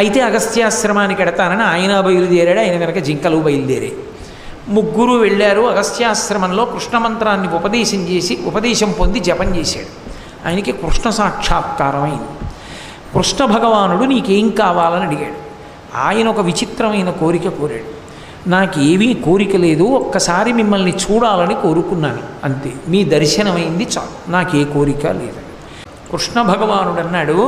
అయితే అగస్త్యాశ్రమానికి ఎడతానని ఆయన బయలుదేరాడు ఆయన కనుక జింకలు బయలుదేరాయి. ముగ్గురు వెళ్ళారు అగస్త్యాశ్రమంలో కృష్ణమంత్రాన్ని ఉపదేశం చేసి ఉపదేశం పొంది జపం చేశాడు. ఆయనకి కృష్ణ సాక్షాత్కారం అయింది కృష్ణ భగవానుడు నీకేం కావాలని అడిగాడు. ఆయన ఒక విచిత్రమైన కోరిక కోరాడు. నాకేమీ కోరిక లేదు ఒక్కసారి మిమ్మల్ని చూడాలని కోరుకున్నాను. అంతే మీ దర్శనమైంది చాలు. నాకు ఏ కోరిక లేదు. కృష్ణ భగవానుడు అన్నాడు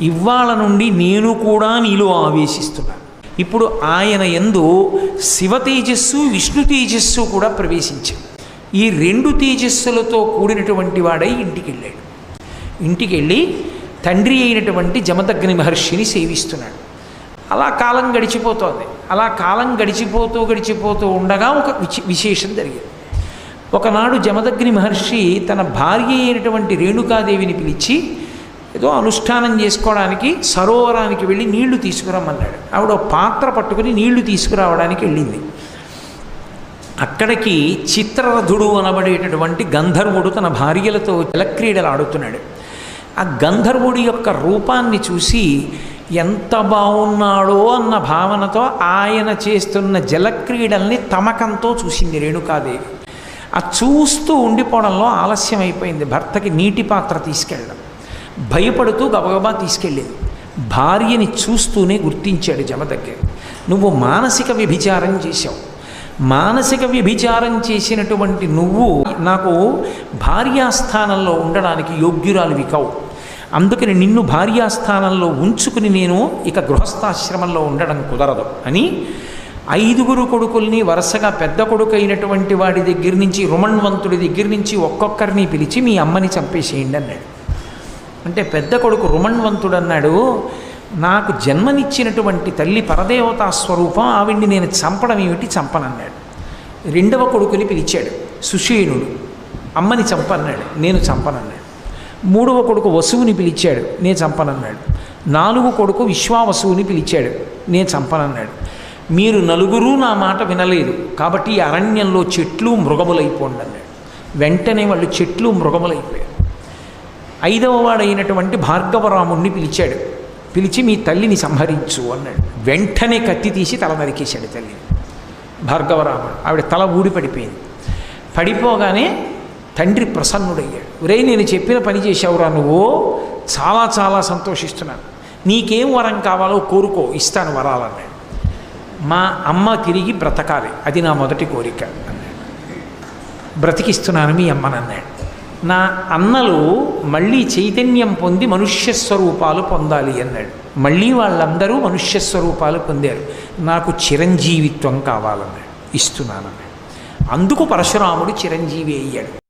ఇవాళ నుండి నేను కూడా నీలో ఆవేశిస్తున్నాను ఇప్పుడు ఆయన ఎందు శివ తేజస్సు విష్ణు తేజస్సు కూడా ప్రవేశించాడు ఈ రెండు తేజస్సులతో కూడినటువంటి వాడై ఇంటికి వెళ్ళాడు ఇంటికి వెళ్ళి తండ్రి అయినటువంటి జమదగ్ని మహర్షిని సేవిస్తున్నాడు. అలా కాలం గడిచిపోతోంది. అలా కాలం గడిచిపోతూ గడిచిపోతూ ఉండగా ఒక విశేషం జరిగింది. ఒకనాడు జమదగ్ని మహర్షి తన భార్య అయినటువంటి రేణుకాదేవిని పిలిచి ఏదో అనుష్ఠానం చేసుకోవడానికి సరోవరానికి వెళ్ళి నీళ్ళు తీసుకురమ్మన్నాడు. ఆవిడ పాత్ర పట్టుకుని నీళ్ళు తీసుకురావడానికి వెళ్ళింది. అక్కడికి చిత్రరథుడు అనబడేటటువంటి గంధర్వుడు తన భార్యలతో జలక్రీడలు ఆడుతున్నాడు. ఆ గంధర్వుడి యొక్క రూపాన్ని చూసి ఎంత బాగున్నాడో అన్న భావనతో ఆయన చేస్తున్న జలక్రీడల్ని తమకంతో చూసింది రేణుకాదేవి. ఆ చూస్తూ ఉండిపోవడంలో ఆలస్యం అయిపోయింది. భర్తకి నీటి పాత్ర తీసుకెళ్ళడం. భయపడుతూ గబగబా తీసుకెళ్ళింది. భార్యని చూస్తూనే గుర్తించాడు జమదగ్గి నువ్వు మానసిక వ్యభిచారం చేశావు. మానసిక వ్యభిచారం చేసినటువంటి నువ్వు నాకు భార్యాస్థానంలో ఉండడానికి యోగ్యురాలివి కావు అందుకని నిన్ను భార్యాస్థానంలో ఉంచుకుని నేను ఇక గృహస్థాశ్రమంలో ఉండడం కుదరదు అని ఐదుగురు కొడుకుల్ని వరుసగా పెద్ద కొడుకు అయినటువంటి వాడి దగ్గర నుంచి రుమణ్వంతుడి దగ్గర నుంచి ఒక్కొక్కరిని పిలిచి మీ అమ్మని చంపేసేయండి అన్నాడు. అంటే పెద్ద కొడుకు రుమణ్వంతుడు అన్నాడు నాకు జన్మనిచ్చినటువంటి తల్లి పరదేవతా స్వరూపం ఆవిడ్ని నేను చంపడం ఏమిటి? చంపనన్నాడు రెండవ కొడుకుని పిలిచాడు సుషేణుడు అమ్మని చంపన్నాడు నేను చంపనన్నాడు మూడవ కొడుకు వసువుని పిలిచాడు నేను చంపనన్నాడు నాలుగు కొడుకు విశ్వావసువుని పిలిచాడు నేను చంపనన్నాడు మీరు నలుగురు నా మాట వినలేదు. కాబట్టి అరణ్యంలో చెట్లు మృగములైపోండి అన్నాడు వెంటనే వాళ్ళు చెట్లు మృగములైపోయారు. ఐదవ వాడైనటువంటి భార్గవరాముణ్ణి పిలిచాడు. పిలిచి మీ తల్లిని సంహరించు అన్నాడు. వెంటనే కత్తి తీసి తల నరికేశాడు తల్లిని. భార్గవరాముడు ఆవిడ తల ఊడి పడిపోయింది. పడిపోగానే తండ్రి ప్రసన్నుడయ్యాడు. ఒరే నేను చెప్పిన పని చేశావురా నువ్వు? చాలా చాలా సంతోషిస్తున్నాను. నీకేం వరం కావాలో కోరుకో ఇస్తాను వరాలన్నాడు. మా అమ్మ తిరిగి బ్రతకాలి. అది నా మొదటి కోరిక. అన్నాడు బ్రతికిస్తున్నాను మీ అమ్మనన్నాడు నా అన్నలు మళ్ళీ చైతన్యం పొంది మనుష్య స్వరూపాలు పొందాలి అన్నాడు. మళ్ళీ వాళ్ళందరూ మనుష్యస్వరూపాలు పొందారు. నాకు చిరంజీవిత్వం కావాలన్నాడు. ఇస్తున్నానన్నాడు. అందుకు పరశురాముడు చిరంజీవి అయ్యాడు.